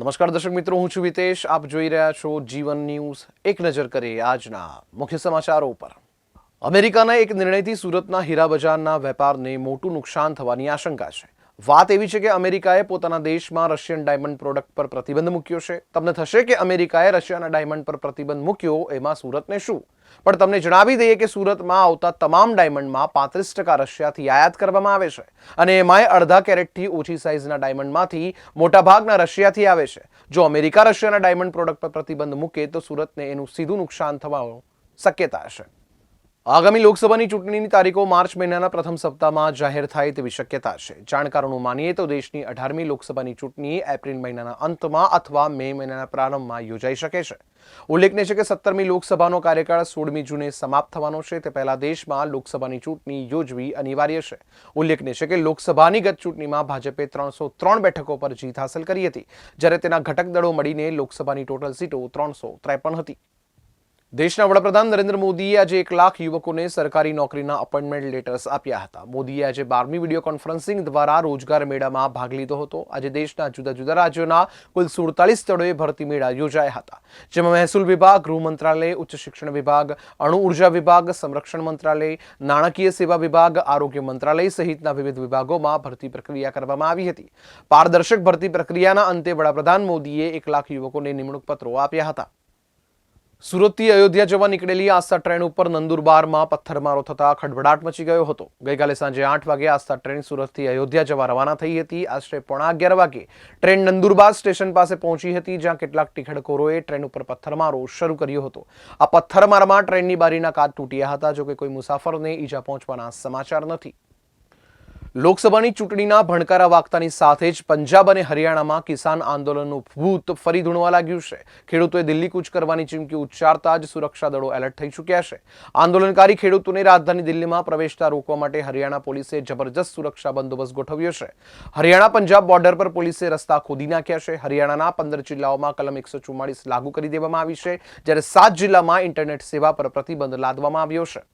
નમસ્કાર દર્શક મિત્રો, હું છું વિતેશ આપ જોઈ રહ્યા છો જીવન ન્યૂઝ એક નજર કરીએ આજના મુખ્ય સમાચારો ઉપર. અમેરિકાના એક નિર્ણયથી સુરતના હીરા બજારના વેપારને મોટું નુકસાન થવાની આશંકા છે. વાત એવી છે કે અમેરિકાએ પોતાના દેશમાં રશિયન ડાયમંડ પ્રોડક્ટ પર પ્રતિબંધ મૂક્યો છે. તમને થશે કે અમેરિકાએ રશિયાના ડાયમંડ પર પ્રતિબંધ મૂક્યો, એમાં સુરતને શું? પણ તમને જણાવી દઈએ કે સુરતમાં આવતા તમામ ડાયમંડમાં પાંત્રીસ ટકા રશિયાથી આયાત કરવામાં આવે છે અને એમાંય અડધા કેરેટથી ઓછી સાઇઝના ડાયમંડમાંથી મોટાભાગના રશિયાથી આવે છે. જો અમેરિકા રશિયાના ડાયમંડ પ્રોડક્ટ પર પ્રતિબંધ મૂકે તો સુરતને એનું સીધું નુકસાન થવાનું શક્યતા છે આગામી લોકસભાની ચૂંટણીની તારીખો માર્ચ મહિનાના પ્રથમ સપ્તાહમાં જાહેર થાય તેવી શક્યતા છે. જાણકારોનું માનીએ તો દેશની અઢારમી લોકસભાની ચૂંટણી એપ્રિલ મહિનાના અંતમાં અથવા મે મહિનાના પ્રારંભમાં યોજાઈ શકે છે. ઉલ્લેખનીય છે કે સત્તરમી લોકસભાનો કાર્યકાળ સોળમી જૂને સમાપ્ત થવાનો છે. તે પહેલા દેશમાં લોકસભાની ચૂંટણી યોજવી અનિવાર્ય છે. ઉલ્લેખનીય છે કે લોકસભાની ગત ચૂંટણીમાં ભાજપે ત્રણસો ત્રણ બેઠકો પર જીત હાંસલ કરી હતી, જ્યારે તેના ઘટક દળો મળીને લોકસભાની ટોટલ સીટો ત્રણસો ત્રેપન હતી. દેશના વડાપ્રધાન નરેન્દ્ર મોદીએ આજે એક લાખ યુવકોને સરકારી નોકરીના અપોઇન્ટમેન્ટ લેટર્સ આપ્યા હતા. મોદીએ આજે બારમી વીડિયો કોન્ફરન્સિંગ દ્વારા રોજગાર મેળામાં ભાગ લીધો હતો. આજે દેશના જુદા જુદા રાજ્યોના કુલ સુડતાલીસ સ્થળોએ ભરતી મેળા યોજાયા હતા, જેમાં મહેસૂલ વિભાગ, ગૃહ મંત્રાલય, ઉચ્ચ શિક્ષણ વિભાગ, અણુ ઊર્જા વિભાગ, સંરક્ષણ મંત્રાલય, નાણાકીય સેવા વિભાગ, આરોગ્ય મંત્રાલય સહિતના વિવિધ વિભાગોમાં ભરતી પ્રક્રિયા કરવામાં આવી હતી. પારદર્શક ભરતી પ્રક્રિયાના અંતે વડાપ્રધાન મોદીએ એક લાખ યુવકોને નિમણૂક પત્રો આપ્યા હતા. સુરતથી અયોધ્યા જવા નીકળેલી આસ્થા ટ્રેન ઉપર નંદુરબારમાં પથ્થરમારો થતા ખડભડાટ મચી ગયો હતો. ગઈકાલે સાંજે આઠ વાગે આસ્થા ટ્રેન સુરતથી અયોધ્યા જવા રવાના થઈ હતી. આશરે પોણા અગિયાર વાગે ટ્રેન નંદુરબાર સ્ટેશન પાસે પહોંચી હતી, જ્યાં કેટલાક ટીખડખોરોએ ટ્રેન ઉપર પથ્થરમારો શરૂ કર્યો હતો. આ પથ્થરમારમાં ટ્રેનની બારીના કાચ તૂટ્યા હતા, જોકે કોઈ મુસાફરને ઈજા પહોંચવાના સમાચાર નથી. લોકસભાની ચૂંટણીના ભણકારા વાગતાની સાથે જ પંજાબ અને હરિયાણામાં કિસાન આંદોલનનું ભૂત ફરી ધૂણવા લાગ્યું છે. ખેડૂતોએ દિલ્હી કૂચ કરવાની ચીમકી ઉચ્ચારતા જ સુરક્ષા દળો એલર્ટ થઈ ચૂક્યા છે. આંદોલનકારી ખેડૂતોને રાજધાની દિલ્હીમાં પ્રવેશતા રોકવા માટે હરિયાણા પોલીસે જબરજસ્ત સુરક્ષા બંદોબસ્ત ગોઠવ્યો છે. હરિયાણા પંજાબ બોર્ડર પર પોલીસે રસ્તા ખોદી નાખ્યા છે. હરિયાણાના પંદર જિલ્લાઓમાં કલમ એકસો લાગુ કરી દેવામાં આવી છે, જ્યારે સાત જિલ્લામાં ઇન્ટરનેટ સેવા પર પ્રતિબંધ લાદવામાં આવ્યો છે.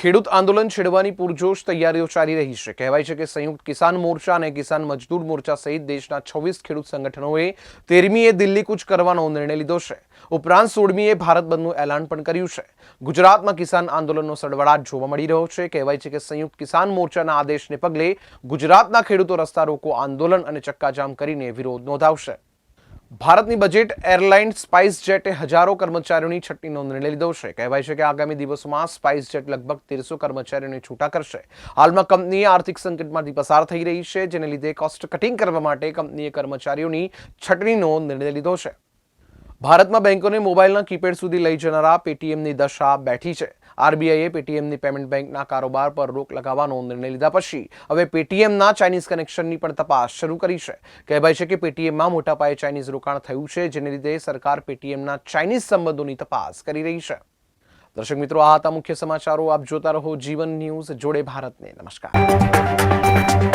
ખેડૂત આંદોલન છેડવાની પૂરજોશ તૈયારીઓ ચાલી રહી છે. કહેવાય છે કે સંયુક્ત કિસાન મોરચા અને કિસાન મજદૂર મોરચા સહિત દેશના છવ્વીસ ખેડૂત સંગઠનોએ તેરમીએ દિલ્હી કૂચ કરવાનો નિર્ણય લીધો છે. ઉપરાંત સોળમીએ ભારત બંધનું એલાન પણ કર્યું છે. ગુજરાતમાં કિસાન આંદોલનનો સડવડાટ જોવા મળી રહ્યો છે. કહેવાય છે કે સંયુક્ત કિસાન મોરચાના આદેશને પગલે ગુજરાતના ખેડૂતો રસ્તા રોકો આંદોલન અને ચક્કાજામ કરીને વિરોધ નોંધાવશે. ભારતની બજેટ એરલાઇન સ્પાઇસ જેટે હજારો કર્મચારીઓની છટણીનો નિર્ણય લીધો છે. કહેવાય છે કે આગામી દિવસોમાં સ્પાઇસ જેટ લગભગ તેરસો કર્મચારીઓને છૂટા કરશે. હાલમાં કંપની આર્થિક સંકટમાંથી પસાર થઈ રહી છે, જેને લીધે કોસ્ટ કટિંગ કરવા માટે કંપનીએ કર્મચારીઓની છટણીનો નિર્ણય લીધો છે. ભારતમાં બેંકોને મોબાઈલના કીપેડ સુધી લઈ જનારા પેટીએમની દશા બેઠી છે. આરબીઆઈએ પેટીએમની પેમેન્ટ બેંકના કારોબાર પર રોક લગાવવાનો નિર્ણય લીધા પછી હવે પેટીએમના ચાઇનીઝ કનેક્શનની પણ તપાસ શરૂ કરી છે. કહેવાય છે કે પેટીએમમાં મોટા પાયે ચાઇનીઝ રોકાણ થયું છે, જેને લીધે સરકાર પેટીએમના ચાઇનીઝ સંબંધોની તપાસ કરી રહી છે. દર્શક મિત્રો, આ હતા મુખ્ય સમાચારો. આપ જોતા રહો જીવન ન્યૂઝ, જોડે ભારતને. નમસ્કાર.